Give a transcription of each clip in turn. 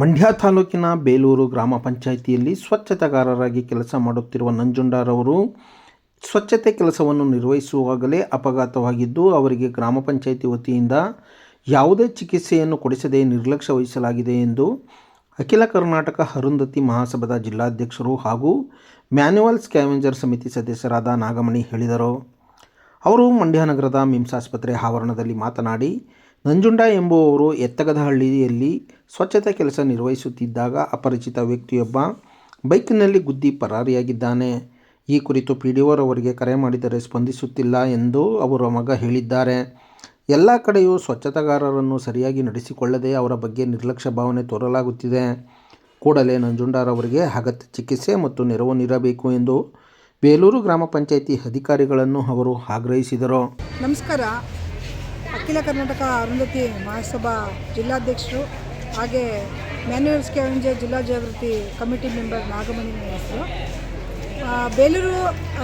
ಮಂಡ್ಯ ತಾಲೂಕಿನ ಬೇಲೂರು ಗ್ರಾಮ ಪಂಚಾಯಿತಿಯಲ್ಲಿ ಸ್ವಚ್ಛತೆಗಾರರಾಗಿ ಕೆಲಸ ಮಾಡುತ್ತಿರುವ ನಂಜುಂಡರವರು ಸ್ವಚ್ಛತೆ ಕೆಲಸವನ್ನು ನಿರ್ವಹಿಸುವಾಗಲೇ ಅಪಘಾತವಾಗಿದ್ದು, ಅವರಿಗೆ ಗ್ರಾಮ ಪಂಚಾಯಿತಿ ವತಿಯಿಂದ ಯಾವುದೇ ಚಿಕಿತ್ಸೆಯನ್ನು ಕೊಡಿಸದೆ ನಿರ್ಲಕ್ಷ್ಯ ವಹಿಸಲಾಗಿದೆ ಎಂದು ಅಖಿಲ ಕರ್ನಾಟಕ ಅರುಂಧತಿ ಮಹಾಸಭಾದ ಜಿಲ್ಲಾಧ್ಯಕ್ಷರು ಹಾಗೂ ಮ್ಯಾನ್ಯುವಲ್ ಸ್ಕ್ಯಾವೆಂಜರ್ ಸಮಿತಿ ಸದಸ್ಯರಾದ ನಾಗಮಣಿ ಹೇಳಿದರು. ಅವರು ಮಂಡ್ಯ ನಗರದ ಮಿಮ್ಸ್ ಆಸ್ಪತ್ರೆ ಆವರಣದಲ್ಲಿ ಮಾತನಾಡಿ ನಂಜುಂಡ ಎಂಬುವವರು ಎತ್ತಗದಹಳ್ಳಿಯಲ್ಲಿ ಸ್ವಚ್ಛತೆ ಕೆಲಸ ನಿರ್ವಹಿಸುತ್ತಿದ್ದಾಗ ಅಪರಿಚಿತ ವ್ಯಕ್ತಿಯೊಬ್ಬ ಬೈಕ್ನಲ್ಲಿ ಗುದ್ದಿ ಪರಾರಿಯಾಗಿದ್ದಾನೆ. ಈ ಕುರಿತು ಪಿ ಡಿ ಅವರಿಗೆ ಕರೆ ಮಾಡಿದರೆ ಸ್ಪಂದಿಸುತ್ತಿಲ್ಲ ಎಂದು ಅವರ ಮಗ ಹೇಳಿದ್ದಾರೆ. ಎಲ್ಲ ಕಡೆಯೂ ಸ್ವಚ್ಛತಾಗಾರರನ್ನು ಸರಿಯಾಗಿ ನಡೆಸಿಕೊಳ್ಳದೆ ಅವರ ಬಗ್ಗೆ ನಿರ್ಲಕ್ಷ್ಯ ಭಾವನೆ ತೋರಲಾಗುತ್ತಿದೆ. ಕೂಡಲೇ ನಂಜುಂಡಾರವರಿಗೆ ಅಗತ್ಯ ಚಿಕಿತ್ಸೆ ಮತ್ತು ನೆರವು ನೀಡಬೇಕು ಎಂದು ಬೇಲೂರು ಗ್ರಾಮ ಪಂಚಾಯಿತಿ ಅಧಿಕಾರಿಗಳನ್ನು ಅವರು ಆಗ್ರಹಿಸಿದರು. ನಮಸ್ಕಾರ. ಅಖಿಲ ಕರ್ನಾಟಕ ಅರುಂಧತಿ ಮಹಾಸಭಾ ಜಿಲ್ಲಾಧ್ಯಕ್ಷರು ಹಾಗೆ ಮ್ಯಾನ್ಯುವಲ್ ಸ್ಕ್ಯಾವೆಂಜರ್ ಜಿಲ್ಲಾ ಜಾಗೃತಿ ಕಮಿಟಿ ಮೆಂಬರ್ ನಾಗಮಣಿ ಹೆಸರು. ಬೇಲೂರು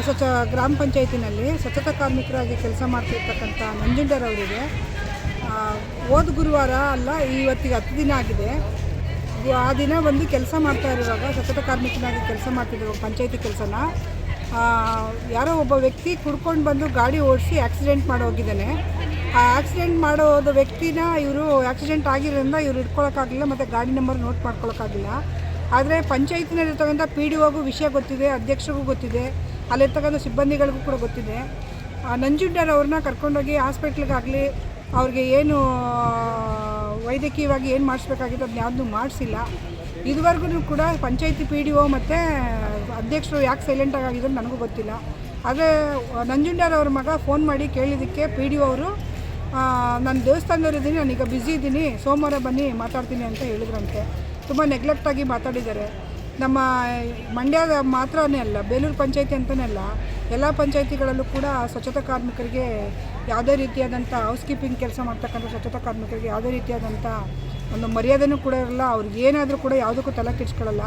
ಸ್ವಚ್ಛ ಗ್ರಾಮ ಪಂಚಾಯತಿನಲ್ಲಿ ಸ್ವಚ್ಛತಾ ಕಾರ್ಮಿಕರಾಗಿ ಕೆಲಸ ಮಾಡ್ತಿರ್ತಕ್ಕಂಥ ನಂಜುಂಡರವರಿಗೆ ಹೋದ ಗುರುವಾರ ಅಲ್ಲ, ಇವತ್ತಿಗೆ ಹತ್ತು ದಿನ ಆಗಿದೆ. ಆ ದಿನ ಬಂದು ಕೆಲಸ ಮಾಡ್ತಾ ಇರುವಾಗ ಸ್ವಚ್ಛತಾ ಕಾರ್ಮಿಕನಾಗಿ ಕೆಲಸ ಮಾಡ್ತಿದ್ದರು ಪಂಚಾಯತಿ ಕೆಲಸನ. ಯಾರೋ ಒಬ್ಬ ವ್ಯಕ್ತಿ ಕುಡ್ಕೊಂಡು ಬಂದು ಗಾಡಿ ಓಡಿಸಿ ಆಕ್ಸಿಡೆಂಟ್ ಮಾಡಿ ಹೋಗಿದ್ದಾನೆ. ಆ ಆಕ್ಸಿಡೆಂಟ್ ಮಾಡೋದ ವ್ಯಕ್ತಿನ ಇವರು ಆಕ್ಸಿಡೆಂಟ್ ಆಗಿರೋದ್ರಿಂದ ಇವ್ರು ಇಟ್ಕೊಳಕ್ಕಾಗಲಿಲ್ಲ ಮತ್ತು ಗಾಡಿ ನಂಬರ್ ನೋಟ್ ಮಾಡ್ಕೊಳಕ್ಕಾಗಿಲ್ಲ ಆದರೆ ಪಂಚಾಯತಿನಲ್ಲಿರ್ತಕ್ಕಂಥ ಪಿ ಡಿ ಒಗೂ ವಿಷಯ ಗೊತ್ತಿದೆ, ಅಧ್ಯಕ್ಷರಿಗೂ ಗೊತ್ತಿದೆ, ಅಲ್ಲಿರ್ತಕ್ಕಂಥ ಸಿಬ್ಬಂದಿಗಳಿಗೂ ಕೂಡ ಗೊತ್ತಿದೆ. ನಂಜುಂಡರವ್ರನ್ನ ಕರ್ಕೊಂಡೋಗಿ ಹಾಸ್ಪಿಟ್ಲಿಗಾಗಲಿ ಅವ್ರಿಗೆ ಏನು ವೈದ್ಯಕೀಯವಾಗಿ ಏನು ಮಾಡಿಸ್ಬೇಕಾಗಿತ್ತು ಅದನ್ನ ಯಾವುದೂ ಮಾಡಿಸಿಲ್ಲ. ಇದುವರೆಗೂ ಕೂಡ ಪಂಚಾಯತಿ ಪಿ ಡಿ ಒ ಮತ್ತು ಅಧ್ಯಕ್ಷರು ಯಾಕೆ ಸೈಲೆಂಟ್ ಆಗಿದ್ರು ನನಗೂ ಗೊತ್ತಿಲ್ಲ. ಆದರೆ ನಂಜುಂಡರವ್ರ ಮಗ ಫೋನ್ ಮಾಡಿ ಕೇಳಿದ್ದಕ್ಕೆ ಪಿ ಡಿ ಒ ಅವರು ನಾನು ದೇವಸ್ಥಾನದಲ್ಲಿದ್ದೀನಿ ನಾನೀಗ ಬ್ಯುಸಿ ಇದ್ದೀನಿ, ಸೋಮವಾರ ಬನ್ನಿ ಮಾತಾಡ್ತೀನಿ ಅಂತ ಹೇಳಿದ್ರಂತೆ. ತುಂಬ ನೆಗ್ಲೆಕ್ಟಾಗಿ ಮಾತಾಡಿದ್ದಾರೆ. ನಮ್ಮ ಮಂಡ್ಯದ ಮಾತ್ರನೇ ಅಲ್ಲ, ಬೇಲೂರು ಪಂಚಾಯತಿ ಅಂತಲೇ ಅಲ್ಲ, ಎಲ್ಲ ಪಂಚಾಯತಿಗಳಲ್ಲೂ ಕೂಡ ಸ್ವಚ್ಛತಾ ಕಾರ್ಮಿಕರಿಗೆ ಯಾವುದೇ ರೀತಿಯಾದಂಥ ಹೌಸ್ ಕೀಪಿಂಗ್ ಕೆಲಸ ಮಾಡ್ತಕ್ಕಂಥ ಸ್ವಚ್ಛತಾ ಕಾರ್ಮಿಕರಿಗೆ ಯಾವುದೇ ರೀತಿಯಾದಂಥ ಒಂದು ಮರ್ಯಾದೆನೂ ಕೂಡ ಇರಲ್ಲ, ಅವ್ರಿಗೆ ಏನಾದರೂ ಕೂಡ ಯಾವುದಕ್ಕೂ ತಲೆ ಕೆಡಿಸ್ಕೊಳ್ಳಲ್ಲ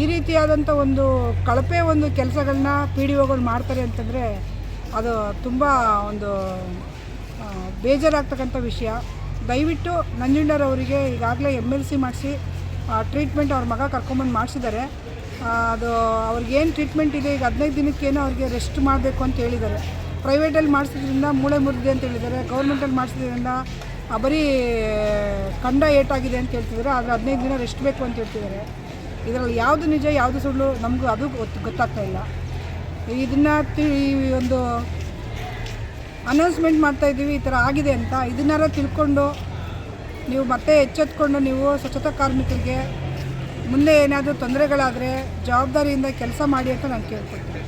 ಈ ರೀತಿಯಾದಂಥ ಒಂದು ಕಳಪೆ ಒಂದು ಕೆಲಸಗಳನ್ನ ಪಿ ಡಿ ಒಗಳು ಮಾಡ್ತಾರೆ ಅಂತಂದರೆ ಅದು ತುಂಬ ಒಂದು ಬೇಜಾರಾಗ್ತಕ್ಕಂಥ ವಿಷಯ. ದಯವಿಟ್ಟು ನಂಜುಂಡರವರಿಗೆ ಈಗಾಗಲೇ ಎಂ ಎಲ್ ಸಿ ಮಾಡಿಸಿ ಟ್ರೀಟ್ಮೆಂಟ್ ಅವ್ರ ಮಗ ಕರ್ಕೊಂಬಂದು ಮಾಡಿಸಿದ್ದಾರೆ. ಅದು ಅವ್ರಿಗೇನು ಟ್ರೀಟ್ಮೆಂಟ್ ಇದೆ, ಈಗ ಹದಿನೈದು ದಿನಕ್ಕೇನೋ ಅವ್ರಿಗೆ ರೆಸ್ಟ್ ಮಾಡಬೇಕು ಅಂತ ಹೇಳಿದ್ದಾರೆ. ಪ್ರೈವೇಟಲ್ಲಿ ಮಾಡಿಸಿದ್ರಿಂದ ಮೂಳೆ ಮುರಿದಿದೆ ಅಂತ ಹೇಳಿದ್ದಾರೆ ಗೌರ್ಮೆಂಟಲ್ಲಿ ಮಾಡಿಸಿದ್ರಿಂದ ಬರೀ, ಕಂಡ ಏಟಾಗಿದೆ ಅಂತ ಹೇಳ್ತಿದ್ದಾರೆ, ಆದರೆ ಹದಿನೈದು ದಿನ ರೆಸ್ಟ್ ಬೇಕು ಅಂತ ಹೇಳ್ತಿದ್ದಾರೆ. ಇದರಲ್ಲಿ ಯಾವುದು ನಿಜ, ಯಾವುದು ಸುಳ್ಳು, ನಮಗೂ ಅದು ಗೊತ್ತು, ಗೊತ್ತಾಗ್ತಾ ಇಲ್ಲ. ಇದನ್ನು ಈ ಒಂದು ಅನೌನ್ಸ್ಮೆಂಟ್ ಮಾಡ್ತಾ ಇದ್ದೀವಿ, ಈ ಥರ ಆಗಿದೆ ಅಂತ. ಇದನ್ನಾರ ತಿಳ್ಕೊಂಡು ನೀವು ಮತ್ತೆ ಎಚ್ಚೆತ್ಕೊಂಡು ನೀವು ಸ್ವಚ್ಛತಾ ಕಾರ್ಮಿಕರಿಗೆ ಮುಂದೆ ಏನಾದರೂ ತೊಂದರೆಗಳಾದರೆ ಜವಾಬ್ದಾರಿಯಿಂದ ಕೆಲಸ ಮಾಡಿ ಅಂತ ನಾನು ಕೇಳ್ಕೊಳ್ತೀನಿ.